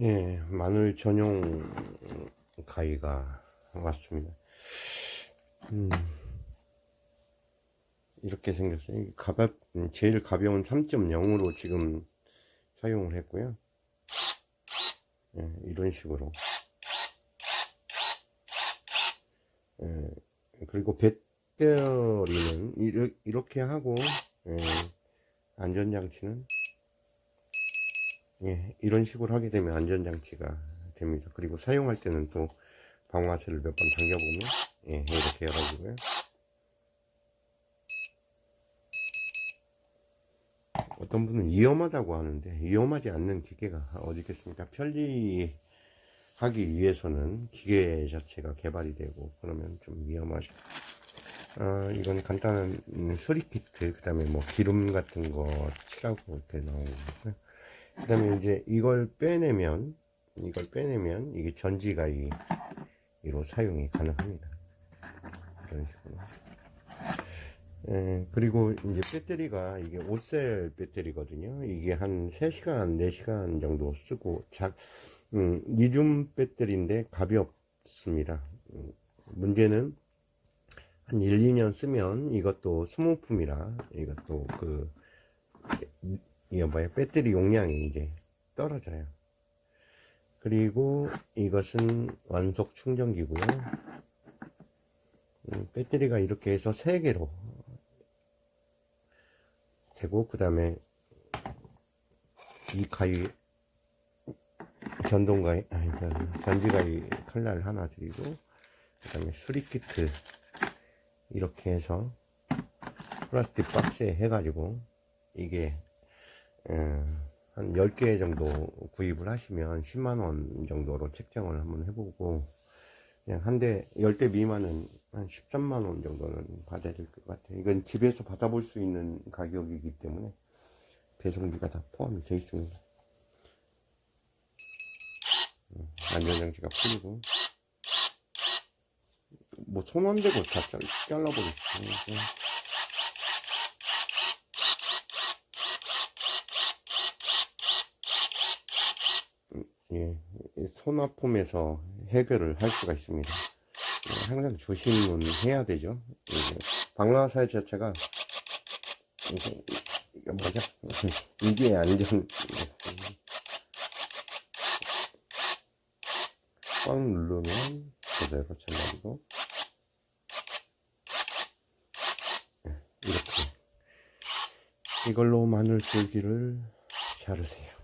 예, 마늘 전용 가위가 왔습니다. 음, 이렇게 생겼어요. 가볍, 음, 제일 가벼운 3.0으로 지금 사용을 했고요. 예, 이런 식으로. 예, 그리고 배터리는 이렇게 하고, 예, 안전장치는 예, 이런 식으로 하게 되면 안전장치가 됩니다. 그리고 사용할 때는 또 방화쇠를 몇 번 당겨보면, 예, 이렇게 열어지고요. 어떤 분은 위험하다고 하는데, 위험하지 않는 기계가 어디 있겠습니까? 편리하기 위해서는 기계 자체가 개발이 되고, 그러면 좀 위험하죠. 아, 이건 간단한 음, 수리 키트, 그 다음에 뭐 기름 같은 거 칠하고 이렇게 나오고, 그 다음에 이제 이걸 빼내면, 이걸 빼내면 이게 전지가이로 사용이 가능합니다. 이런 식으로. 예, 그리고 이제 배터리가 이게 5셀 배터리거든요. 이게 한 3시간, 4시간 정도 쓰고, 작, 음, 리튬 배터리인데 가볍습니다. 음, 문제는 한 1, 2년 쓰면 이것도 소모품이라 이것도 그, 이거 뭐야, 배터리 용량이 이제 떨어져요. 그리고 이것은 완속 충전기고요. 음, 배터리가 이렇게 해서 3개로 되고, 그 다음에 이 가위, 전동 가위, 아니, 그 전지 가위 칼날 하나 드리고, 그 다음에 수리키트 이렇게 해서 플라스틱 박스에 해가지고, 이게, 어, 한 10개 정도 구입을 하시면 10만원 정도로 책정을 한번 해보고, 그냥 한 대, 10대 미만은 한 13만원 정도는 받아야 될 것 같아요. 이건 집에서 받아볼 수 있는 가격이기 때문에 배송비가 다 포함이 되어 있습니다. 음, 안전장치가 풀리고, 뭐손안 대고 다 잘, 잘라버리죠. 예, 손 아픔에서 해결을 할 수가 있습니다. 예, 항상 조심은 해야 되죠. 이게 방라사 자체가 이게, 뭐죠? 이게 안전 꽉 누르면 그대로 잘라지고 예, 이렇게 이걸로 마늘 줄기를 자르세요.